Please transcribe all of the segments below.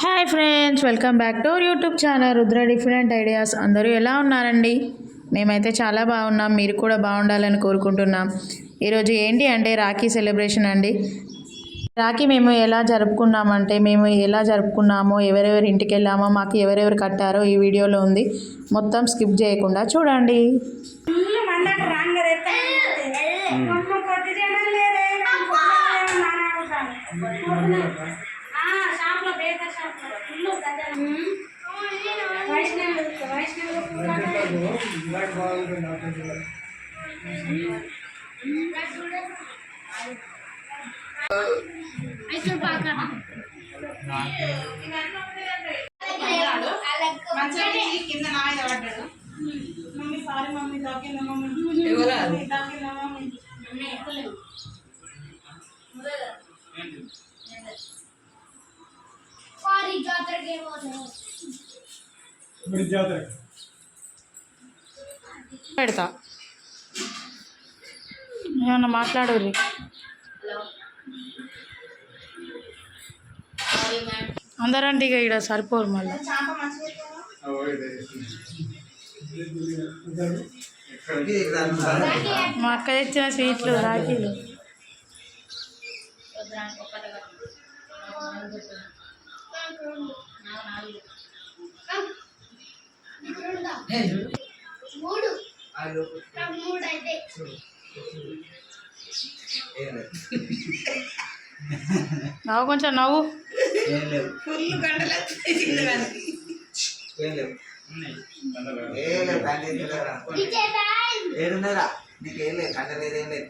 Hi friends welcome back to our YouTube channel Rudra different ideas. అందరూ ఎలా ఉన్నారండి? మేమైతే చాలా బాగున్నాం మీరు కూడా బాగుండాలని కోరుకుంటున్నాం. ఈరోజు ఏంటి అంటే రాఖీ సెలబ్రేషన్ అండి. రాఖీ మేము ఎలా జరుపుకున్నామంటే మేము ఎలా జరుపుకున్నామో ఎవరెవరి ఇంటికి వెళ్ళామో మాకు ఎవరెవరు కట్టారో ఈ వీడియోలో ఉంది. మొత్తం స్కిప్ చేయకుండా చూడండి. షాప్లో బేకర్ షాప్లో ఫుల్ గజలు. వైష్ణవ్ వైష్ణవ్ మంచిగా కింద నా మీద పడ్డాడు. మమ్మీ సారీ మమ్మీ తాకిందా మమ్మీ. తాకిందా మమ్మీ. పెడతా. ఏమన్నా మాట్లాడు అందరంటే ఇక ఇక్కడ సరిపోరు మళ్ళీ. మా అక్క తెచ్చిన స్వీట్లు రాఖీలు. నవ్వు కొంచెం నవ్వు ఫుల్ గంటలు వచ్చింది వానికి. ఏడున్నరా నీకు ఏం లేదు కండ లేదు ఏం లేదు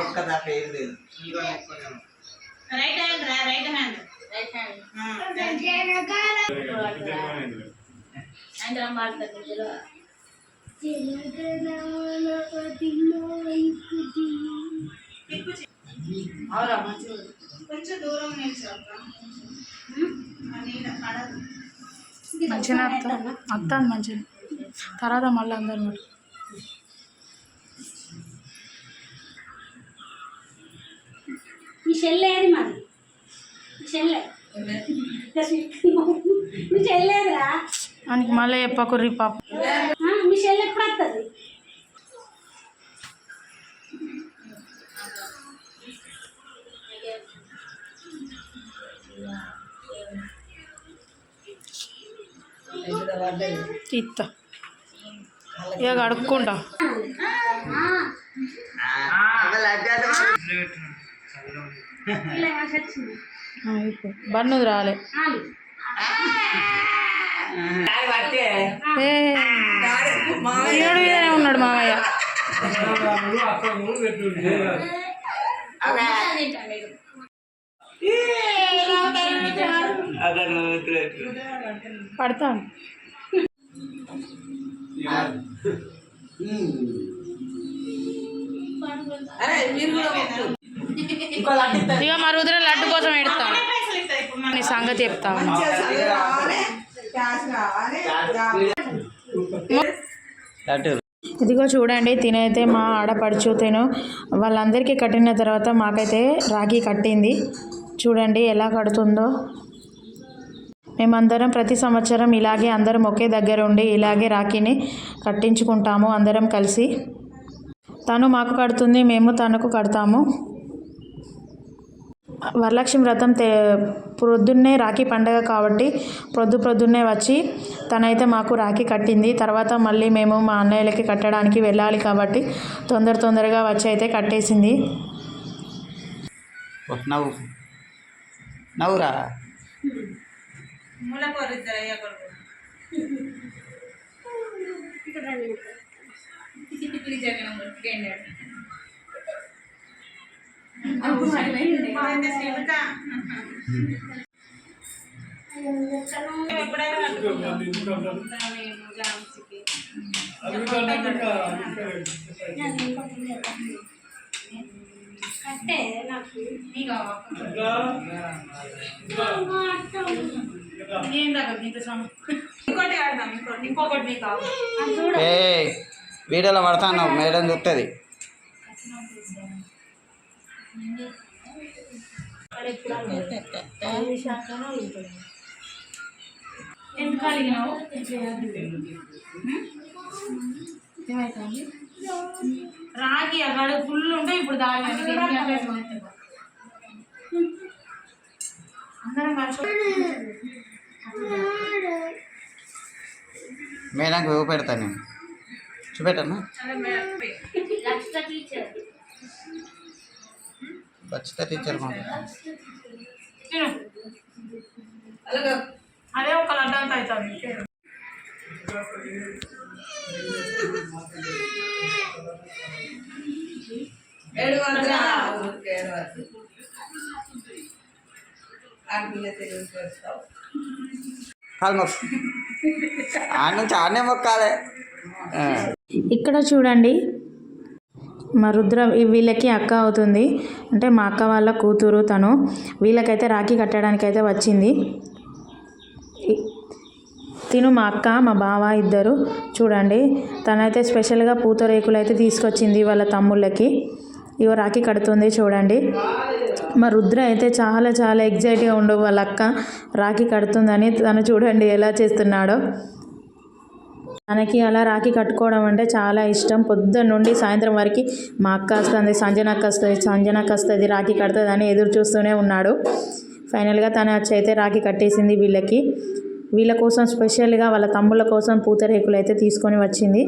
ఒక్క దాకా ఏం లేదు రైట్ హ్యాండ్ రైట్ హ్యాండ్ ఆ, కొంచెం దూరం మంచిగా అత్త అత్త మంచిది తర్వాత మళ్ళీ అందరు మరి మీ చెల్లేది మరి? మీ చెల్లె మీ చెల్లేదురా ఆయనకి మళ్ళీ చెప్పకుర్రి పాప. ఆ, మీ చెల్లె ఎప్పుడు వస్తుంది ఇత్త ఇక కడుక్కుంటా ఇలా బండు బన్నుది రాలే. ఈనాడు మీదనే ఉన్నాడు మామయ్య. పడతాను. ఇక మా రుద్ర లడ్డు కోసం మన. నీ సంగతి చెప్తాను ఇదిగో చూడండి తినైతే మా ఆడపడుచు తిను. వాళ్ళందరికీ కట్టిన తర్వాత మాకైతే రాఖీ కట్టింది. చూడండి ఎలా కడుతుందో. మేమందరం ప్రతి సంవత్సరం ఇలాగే అందరం ఒకే దగ్గర ఉండి ఇలాగే రాఖీని కట్టించుకుంటాము అందరం కలిసి. తను మాకు కడుతుంది మేము తనకు కడతాము. వరలక్ష్మి వ్రతం తే ప్రొద్దున్నే రాఖీ పండగ కాబట్టి ప్రొద్దు ప్రొద్దున్నే వచ్చి తనైతే మాకు రాఖీ కట్టింది. తర్వాత మళ్ళీ మేము మా అన్నయ్యలకి కట్టడానికి వెళ్ళాలి కాబట్టి తొందర తొందరగా వచ్చి అయితే కట్టేసింది. నవ్వు. నవ్వురా. మూల కట్టే నాకు వీడియోలో పడతాను మేడం చూస్తుంది ఎందుకు అడిగినావు ఏమైతుంది రాగి అక్కడ ఫుల్ ఉంటే ఇప్పుడు తాగాను అందరం కలిసి మేడంకి చూపెడతాను నేను. చూపెట్టనా? ఖచ్చితంగా టీచర్ మాట తిను. అదే ఒక లడ్డంత అవుతుంది. కాలు మొక్కు ఆడ నుంచి ఆడనే మొక్కాలే. ఆ. ఇక్కడ చూడండి మా రుద్ర వీళ్ళకి అక్క అవుతుంది. అంటే మా అక్క వాళ్ళ కూతురు తను. వీళ్ళకైతే రాఖీ కట్టడానికి అయితే వచ్చింది తిను మా అక్క మా బావ ఇద్దరు. చూడండి. తనైతే స్పెషల్గా పూతరేకులు అయితే తీసుకొచ్చింది వాళ్ళ తమ్ముళ్ళకి. ఇవ రాఖీ కడుతుంది చూడండి. మా రుద్ర అయితే చాలా చాలా ఎగ్జైట్గా ఉండు వాళ్ళ అక్క. రాఖీ కడుతుందని తను చూడండి ఎలా చేస్తున్నాడో. తనకి అలా రాఖీ కట్టుకోవడం అంటే చాలా ఇష్టం. పొద్దున్న నుండి సాయంత్రం వరకు మా అక్క వస్తుంది సంజనక్క వస్తుంది సంజనక్క వస్తుంది రాఖీ కడుతుంది అని ఎదురు చూస్తూనే ఉన్నాడు. ఫైనల్గా తను వచ్చి అయితే రాఖీ కట్టేసింది వీళ్ళకి. వీళ్ళ కోసం స్పెషల్గా వాళ్ళ తమ్ముళ్ళ కోసం పూతరేకులు అయితే తీసుకొని వచ్చింది.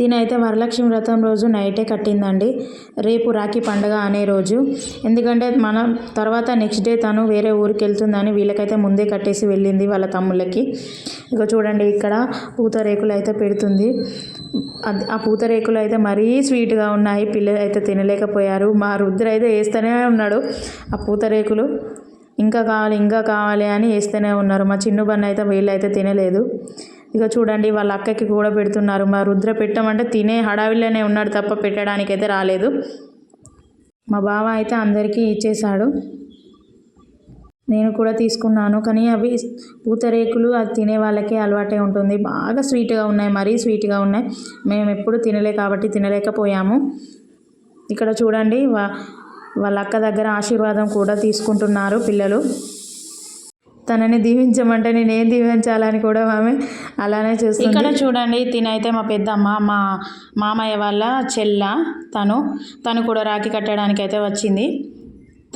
తినైతే వరలక్ష్మి వ్రతం రోజు నైటే కట్టిందండి. రేపు రాఖీ పండగ అనే రోజు. ఎందుకంటే మనం తర్వాత నెక్స్ట్ డే తను వేరే ఊరికి వెళ్తుందని వీళ్ళకైతే ముందే కట్టేసి వెళ్ళింది వాళ్ళ తమ్ముళ్ళకి. ఇక చూడండి ఇక్కడ పూతరేకులు అయితే పెడుతుంది. అది- ఆ పూతరేకులు అయితే మరీ స్వీట్గా ఉన్నాయి. పిల్లలు అయితే తినలేకపోయారు. మా రుద్ర అయితే వేస్తూనే ఉన్నాడు ఆ పూతరేకులు. ఇంకా కావాలి ఇంకా కావాలి అని వేస్తూనే ఉన్నారు. మా చిన్న బన్న అయితే వీళ్ళు అయితే తినలేదు. ఇక చూడండి వాళ్ళ అక్కకి కూడా పెడుతున్నారు. మా రుద్ర పెట్టమంటే తినే హడావిలోనే ఉన్నాడు తప్ప పెట్టడానికి అయితే రాలేదు. మా బావ అయితే అందరికీ ఇచ్చేశాడు. నేను కూడా తీసుకున్నాను కానీ అవి పూతరేకులు అది తినే వాళ్ళకే అలవాటే ఉంటుంది. బాగా స్వీట్గా ఉన్నాయి మరీ స్వీట్గా ఉన్నాయి. మేము ఎప్పుడు తినలే కాబట్టి తినలేకపోయాము. ఇక్కడ చూడండి వా వాళ్ళ అక్క దగ్గర ఆశీర్వాదం కూడా తీసుకుంటున్నారు పిల్లలు. తనని దీవించమంటే నేను ఏం దీవించాలని కూడా ఆమె అలానే చూస్తుంది. ఇక్కడ చూడండి తినైతే మా పెద్దమ్మ మా మామయ్య వాళ్ళ చెల్ల తను తను కూడా రాఖీ కట్టడానికి అయితే వచ్చింది.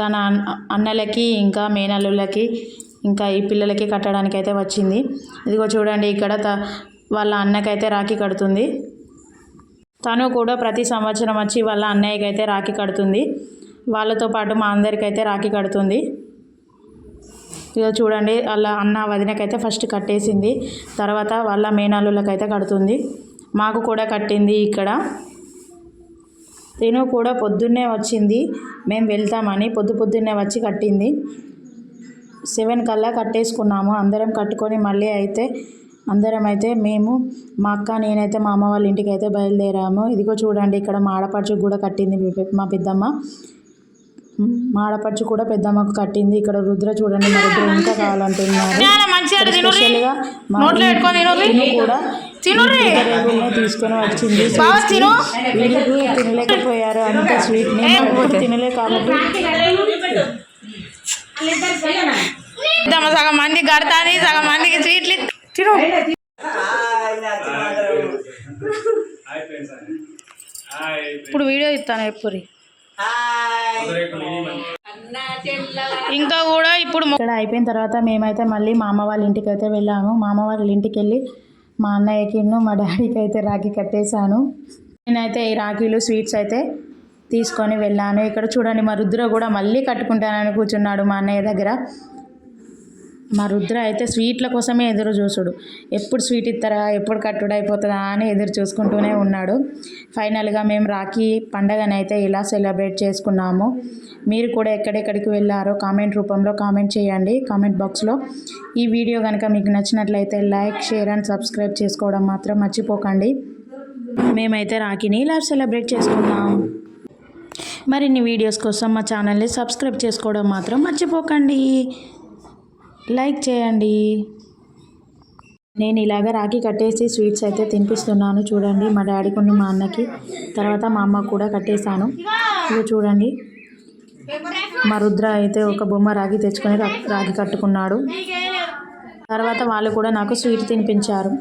తన అన్- అన్నలకి ఇంకా మేనల్లులకి ఇంకా ఈ పిల్లలకి కట్టడానికి అయితే వచ్చింది. ఇదిగో చూడండి ఇక్కడ త వాళ్ళ అన్నకైతే రాఖీ కడుతుంది. తను కూడా ప్రతి సంవత్సరం వచ్చి వాళ్ళ అన్నయ్యకైతే రాఖీ కడుతుంది. వాళ్ళతో పాటు మా అందరికైతే రాఖీ కడుతుంది. ఇక చూడండి వాళ్ళ అన్న వదినకైతే ఫస్ట్ కట్టేసింది. తర్వాత వాళ్ళ మేనల్లులకైతే కడుతుంది. మాకు కూడా కట్టింది ఇక్కడ. తిను కూడా పొద్దున్నే వచ్చింది. మేము వెళ్తామని పొద్దు పొద్దున్నే వచ్చి కట్టింది. సెవెన్ కల్లా కట్టేసుకున్నాము. అందరం కట్టుకొని మళ్ళీ అయితే అందరం అయితే మేము మా అక్క నేనైతే మా అమ్మ వాళ్ళ ఇంటికి అయితే బయలుదేరాము. ఇదిగో చూడండి ఇక్కడ మా ఆడపడుచు కూడా కట్టింది మా పెద్దమ్మ. మా ఆడపడుచు కూడా పెద్దమ్మకు కట్టింది. ఇక్కడ రుద్ర చూడండి మా రుద్ర ఇంకా కావాలంటున్నారు. స్పెషల్గా మా కూడా తీసుకొని వచ్చింది. వీళ్ళు తినలేకపోయారు. అంత స్వీట్ని తినలే కాబట్టి. సగం మంది కడతాది సగం మందికి స్వీట్లు తిను. ఇప్పుడు వీడియో ఇస్తాను ఎప్పుడు ఇంకా కూడా ఇప్పుడు ఇక్కడ అయిపోయిన తర్వాత మేమైతే మళ్ళీ మా అమ్మ వాళ్ళ ఇంటికి అయితే వెళ్ళాము. మా అమ్మ వాళ్ళ ఇంటికి వెళ్ళి మా అన్నయ్యకి మా డాడీకి అయితే రాఖీ కట్టేశాను. నేనైతే ఈ రాఖీలు స్వీట్స్ అయితే తీసుకొని వెళ్ళాను. ఇక్కడ చూడండి మా రుద్ర కూడా మళ్ళీ కట్టుకుంటానని కూర్చున్నాడు మా అన్నయ్య దగ్గర. మా రుద్ర అయితే స్వీట్ల కోసమే ఎదురు చూసుడు. ఎప్పుడు స్వీట్ ఇస్తారా ఎప్పుడు కట్టుడు అయిపోతుందా అని ఎదురు చూసుకుంటూనే ఉన్నాడు. ఫైనల్గా మేము రాఖీ పండగనైతే ఇలా సెలబ్రేట్ చేసుకున్నాము? మీరు కూడా ఎక్కడెక్కడికి వెళ్ళారో కామెంట్ రూపంలో కామెంట్ చేయండి. కామెంట్ బాక్స్లో ఈ వీడియో కనుక మీకు నచ్చినట్లయితే లైక్ షేర్ అండ్ సబ్స్క్రైబ్ చేసుకోవడం మాత్రం మర్చిపోకండి. మేమైతే రాఖీని ఇలా సెలబ్రేట్ చేసుకున్నాం. మరిన్ని వీడియోస్ కోసం మా ఛానల్ని సబ్స్క్రైబ్ చేసుకోవడం మాత్రం మర్చిపోకండి. లైక్ చేయండి. నేను ఇలాగ రాఖీ కట్టేసి స్వీట్స్ అయితే తినిపిస్తున్నాను. చూడండి మా డాడీకి మా అన్నకి. తర్వాత మా అమ్మకు కూడా కట్టేశాను. ఇక చూడండి. మా రుద్ర అయితే ఒక బొమ్మ రాగి తెచ్చుకొని రాగి కట్టుకున్నాడు. తర్వాత వాళ్ళు కూడా నాకు స్వీట్ తినిపించారు.